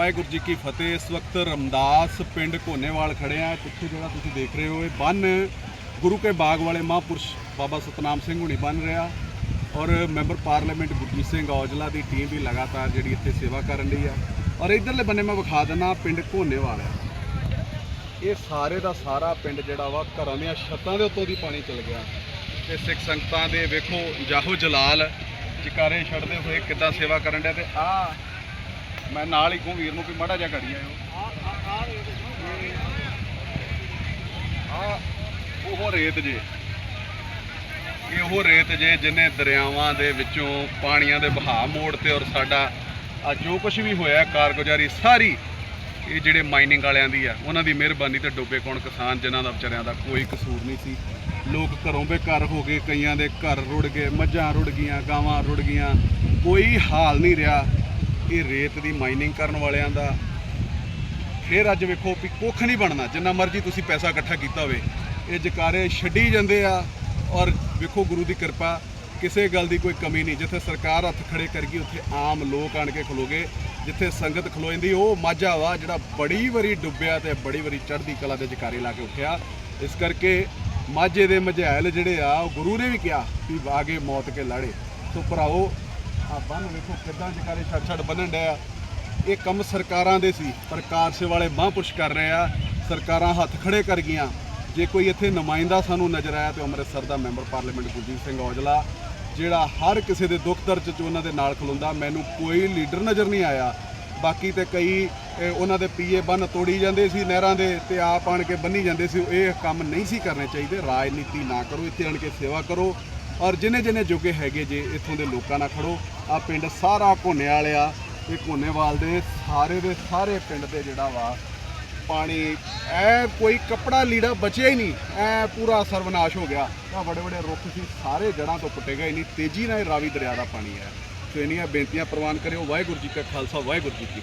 ਵਾਹਿਗੁਰੂ ਜੀ ਕੀ ਫਤਿਹ। ਇਸ ਵਕਤ ਰਮਦਾਸ ਪਿੰਡ ਕੋਨੇਵਾਲ ਖੜੇ ਆ। ਪਿੱਛੇ ਜਿਹੜਾ ਤੁਸੀਂ ਦੇਖ ਰਹੇ ਹੋ, ਇਹ ਬੰਨ ਗੁਰੂ ਕੇ ਬਾਗ ਵਾਲੇ ਮਹਾਂਪੁਰਸ਼ ਬਾਬਾ ਸਤਨਾਮ ਸਿੰਘ ਹੁਣੀ ਬਣ ਰਿਹਾ। ਔਰ ਮੈਂਬਰ ਪਾਰਲੀਮੈਂਟ ਗੁਰਜੀਤ ਸਿੰਘ ਔਜਲਾ ਦੀ ਟੀਮ ਵੀ ਲਗਾਤਾਰ ਜਿਹੜੀ ਇੱਥੇ ਸੇਵਾ ਕਰਨ ਲਈ ਆ। ਔਰ ਇਧਰਲੇ ਬੰਨੇ ਮੈਂ ਵਿਖਾ ਦਿੰਦਾ ਪਿੰਡ ਕੋਨੇਵਾਲ ਆ। ਇਹ ਸਾਰੇ ਦਾ ਸਾਰਾ ਪਿੰਡ ਜਿਹੜਾ ਵਾ ਘਰਾਂ ਦੀਆਂ ਛੱਤਾਂ ਦੇ ਉੱਤੋਂ ਦੀ ਪਾਣੀ ਚਲ ਗਿਆ। ਤੇ ਸਿੱਖ ਸੰਗਤਾਂ ਦੇ ਵੇਖੋ, ਜਾਹੋ ਜਲਾਲ ਜਕਾਰੇ ਛੱਡਦੇ ਹੋਏ ਕਿੱਦਾਂ ਸੇਵਾ ਕਰਨ ਡਿਆ ਤੇ ਆ ਮੈਂ ਨਾਲ ਹੀ ਕਹੂੰ ਵੀਰ ਨੂੰ ਕਿ ਮਾੜਾ ਜਿਹਾ ਘੜੀ ਆਇਓ। ਆ ਉਹ ਰੇਤ ਜੇ। ਇਹ ਉਹ ਰੇਤ ਜੇ ਜਿਨੇ ਦਰਿਆਵਾਂ ਦੇ ਵਿੱਚੋਂ ਪਾਣੀਆਂ ਦੇ ਬਹਾਅ ਮੋੜ ਤੇ ਔਰ ਸਾਡਾ ਆ ਜੋ ਕੁਝ ਵੀ ਹੋਇਆ ਕਾਰਗੁਜ਼ਾਰੀ ਸਾਰੀ ਇਹ ਜਿਹੜੇ ਮਾਈਨਿੰਗ ਵਾਲਿਆਂ ਦੀ ਆ, ਉਹਨਾਂ ਦੀ ਮਿਹਰਬਾਨੀ ਤੇ ਡੁੱਬੇ ਕੌਣ ਕਿਸਾਨ ਜਿਨ੍ਹਾਂ ਦਾ ਵਿਚਾਰਿਆਂ ਦਾ ਕੋਈ ਕਸੂਰ ਨਹੀਂ ਸੀ। ਲੋਕ ਘਰੋਂ ਬੇਘਰ ਹੋ ਗਏ, ਕਈਆਂ ਦੇ ਘਰ ਰੁੜ ਗਏ, ਮੱਝਾਂ ਰੁੜ ਗਈਆਂ, ਗਾਵਾਂ ਰੁੜ ਗਈਆਂ, ਕੋਈ ਹਾਲ ਨਹੀਂ ਰਿਹਾ। ਇਹ ਰੇਤ ਦੀ ਮਾਈਨਿੰਗ ਕਰਨ ਵਾਲਿਆਂ ਦਾ ਫਿਰ ਅੱਜ ਵੇਖੋ ਵੀ ਕੁੱਖ ਨਹੀਂ ਬਣਨਾ, ਜਿੰਨਾ ਮਰਜ਼ੀ ਤੁਸੀਂ ਪੈਸਾ ਇਕੱਠਾ ਕੀਤਾ ਹੋਵੇ। ਇਹ ਜਕਾਰੇ ਛੱਡੀ ਜਾਂਦੇ ਆ ਔਰ ਵੇਖੋ ਗੁਰੂ ਦੀ ਕਿਰਪਾ, ਕਿਸੇ ਗੱਲ ਦੀ ਕੋਈ ਕਮੀ ਨਹੀਂ। ਜਿੱਥੇ ਸਰਕਾਰ ਹੱਥ ਖੜੇ ਕਰ ਗਈ ਉੱਥੇ ਆਮ ਲੋਕ ਆਣ ਕੇ ਖਲੋਗੇ। ਜਿੱਥੇ ਸੰਗਤ ਖਲੋ ਜਾਂਦੀ ਉਹ ਮਾਝਾ ਵਾ ਜਿਹੜਾ ਬੜੀ ਵਾਰੀ ਡੁੱਬਿਆ ਤੇ ਬੜੀ ਵਾਰੀ ਚੜ੍ਹਦੀ ਕਲਾ ਦੇ ਜਕਾਰੇ ਲਾ ਕੇ ਉੱਠਿਆ। ਇਸ ਕਰਕੇ ਮਾਝੇ ਦੇ ਮਝੈਲ ਜਿਹੜੇ ਆ, ਉਹ ਗੁਰੂ ਨੇ ਵੀ ਕਿਹਾ ਵੀ ਵਾਗੇ ਮੌਤ ਕੇ ਲਾੜੇ। ਸੋ ਭਰਾਓ ਆ ਬੰਨ ਵੇਖੋ ਕਿੱਦਾਂ ਜਕਾਰੇ ਛੱਡ ਛੱਡ ਬੰਨਣ ਡਿਆ ਇਹ ਕੰਮ ਸਰਕਾਰਾਂ ਦੇ ਸੀ ਪਰ ਕਾਰਸੇ ਵਾਲੇ ਮਹਾਂਪੁਰਸ਼ ਕਰ ਰਹੇ ਆ। ਸਰਕਾਰਾਂ ਹੱਥ ਖੜੇ ਕਰ ਗਈਆਂ। ਜੇ ਕੋਈ ਇੱਥੇ ਨੁਮਾਇੰਦਾ ਸਾਨੂੰ ਨਜ਼ਰ ਆਇਆ ਤੇ ਅੰਮ੍ਰਿਤਸਰ ਦਾ ਮੈਂਬਰ ਪਾਰਲੀਮੈਂਟ ਗੁਰਜੀਤ ਸਿੰਘ ਔਜਲਾ, ਜਿਹੜਾ ਹਰ ਕਿਸੇ ਦੇ ਦੁੱਖ ਦਰਦ 'ਚ ਉਹਨਾਂ ਦੇ ਨਾਲ ਖਲੋਂਦਾ, ਮੈਨੂੰ ਕੋਈ ਲੀਡਰ ਨਜ਼ਰ ਨਹੀਂ ਆਇਆ। ਬਾਕੀ ਤੇ ਕਈ ਉਹਨਾਂ ਦੇ ਪੀਏ ਬੰਨ ਤੋੜੀ ਜਾਂਦੇ ਸੀ ਨਹਿਰਾਂ ਦੇ ਤੇ ਆਪ ਆਣ ਕੇ ਬੰਨੀ ਜਾਂਦੇ ਸੀ। ਇਹ ਕੰਮ ਨਹੀਂ ਸੀ ਕਰਨੇ ਚਾਹੀਦੇ। ਰਾਜਨੀਤੀ ਨਾ ਕਰੋ, ਇੱਥੇ ਆਣ ਕੇ ਸੇਵਾ ਕਰੋ। ਔਰ ਜਿਨੇ ਜਿਨੇ ਜੋਗੇ ਹੈਗੇ ਜੇ, ਇੱਥੋਂ ਦੇ ਲੋਕਾਂ ਨਾਲ ਖੜੋ। ਆ ਪਿੰਡ ਸਾਰਾ ਘੋਨੇ ਵਾਲਿਆ ਇਹ ਘੋਨੇਵਾਲ ਦੇ ਸਾਰੇ ਦੇ ਸਾਰੇ ਪਿੰਡ ਦੇ ਜਿਹੜਾ ਵਾ, ਪਾਣੀ, ਐ ਕੋਈ ਕੱਪੜਾ ਲੀੜਾ ਬਚਿਆ ਹੀ ਨਹੀਂ, ਐ ਪੂਰਾ ਸਰਵਨਾਸ਼ ਹੋ ਗਿਆ। ਆ ਬੜੇ ਬੜੇ ਰੁੱਖ ਸੀ, ਸਾਰੇ ਜੜਾਂ ਤੋਂ ਪੁੱਟੇ ਗਏ, ਇੰਨੀ ਤੇਜ਼ੀ ਨਾਲ ਰਾਵੀ ਦਰਿਆ ਦਾ ਪਾਣੀ ਹੈ। ਸੋ ਇੰਨੀਆਂ ਬੇਨਤੀਆਂ ਪ੍ਰਵਾਨ ਕਰਿਓ, ਵਾਹਿਗੁਰੂ ਜੀ ਕਾ ਖਾਲਸਾ, ਵਾਹਿਗੁਰੂ ਜੀ ਕੀ